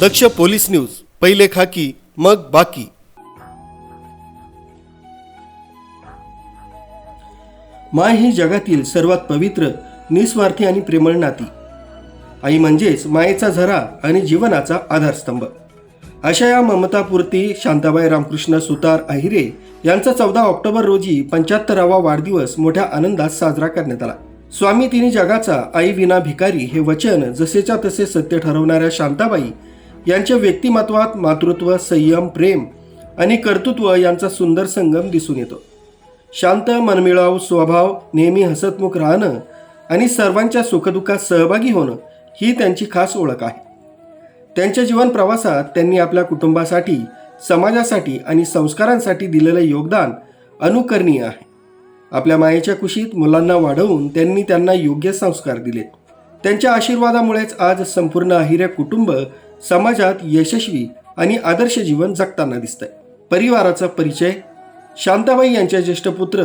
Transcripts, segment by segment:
दक्ष police news पहिले खाकी मग बाकी. माय ही जगातील सर्वात पवित्र निस्वार्थी आणि प्रेमळ नाती. आई म्हणजेच मायेचा झरा आणि जीवनाचा आधारस्तंभ. अशा या ममतापूर्ती शांताबाई रामकृष्ण सुतार अहिरे यांचा चौदा ऑक्टोबर रोजी पंच्याहत्तरावा वाढदिवस मोठ्या आनंदात साजरा करण्यात आला. स्वामी तिने जगाचा आई विना भिकारी हे वचन जसेच्या तसे सत्य ठरवणाऱ्या शांताबाई यांच्या व्यक्तिमत्वात मातृत्व संयम प्रेम आणि कर्तृत्व यांचा सुंदर संगम दिसून येतो. शांत मनमिळाव स्वभाव नेहमी हसतमुख राहणं आणि सर्वांच्या सुखदुःखात सहभागी होणं ही त्यांची खास ओळख आहे. त्यांच्या जीवन प्रवासात त्यांनी आपल्या कुटुंबासाठी समाजासाठी आणि संस्कारांसाठी दिलेलं योगदान अनुकरणीय आहे. आपल्या मायेच्या कुशीत मुलांना वाढवून त्यांनी त्यांना योग्य संस्कार दिले त्यांच्या आशीर्वादामुळेच आज संपूर्ण अहिरे कुटुंब समाजात यशस्वी आणि आदर्श जीवन जगताना दिसतंय. परिवाराचा परिचय शांताबाई यांच्या ज्येष्ठ पुत्र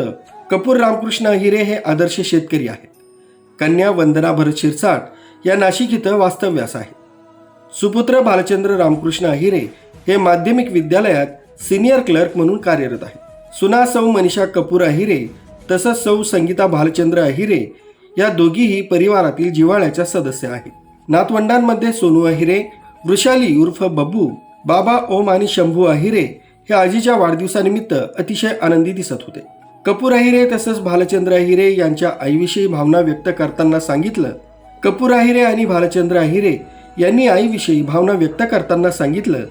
कपूर रामकृष्ण अहिरे हे आदर्श शेतकरी आहेत. कन्या वंदना भरत शिरसाट या नाशिक इथं वास्तव्यास आहे सुपुत्र भालचंद्र रामकृष्ण अहिरे हे माध्यमिक विद्यालयात सिनियर क्लर्क म्हणून कार्यरत आहेत. सुना सौ मनीषा कपूर अहिरे तसंच सौ संगीता भालचंद्र अहिरे या दोघीही परिवारातील जिव्हाळ्याच्या सदस्य आहेत. नातवंडांमध्ये सोनू अहिरे वृषाली उर्फ बब्बू बाबा ओम आणि शंभू अहिरे हे आजीच्या वाढदिवसानिमित्त अतिशय आनंदी दिसत होते. कपूर अहिरे तसंच भालचंद्र अहिरे यांच्या आईविषयी भावना व्यक्त करताना सांगितलं कपूर अहिरे आणि भालचंद्र अहिरे यांनी आईविषयी भावना व्यक्त करताना सांगितलं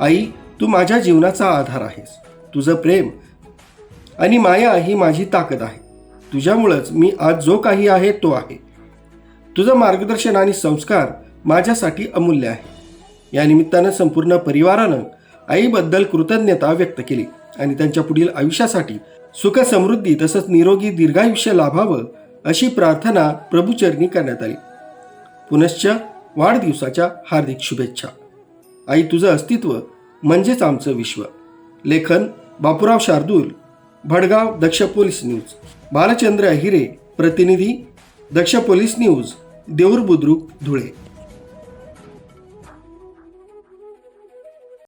आई तू माझ्या जीवनाचा आधार आहेस. तुझं प्रेम आणि माया ही माझी ताकद आहे. तुझ्यामुळंच मी आज जो काही आहे तो आहे. तुझं मार्गदर्शन आणि संस्कार माझ्यासाठी अमूल्य आहे. या निमित्तानं संपूर्ण परिवारानं आईबद्दल कृतज्ञता व्यक्त केली आणि त्यांच्या पुढील आयुष्यासाठी सुख समृद्धी तसंच निरोगी दीर्घायुष्य लाभावं अशी प्रार्थना प्रभूचरणी करण्यात आली. पुनश्च वाढदिवसाच्या हार्दिक शुभेच्छा. आई तुझं अस्तित्व म्हणजेच आमचं विश्व. लेखन Bapurao Shardul. Bhadgaon Daksh police news. Balchandra Ahire. प्रतिनिधी दक्ष पोलीस न्यूज. देऊर बुद्रुक धुळे.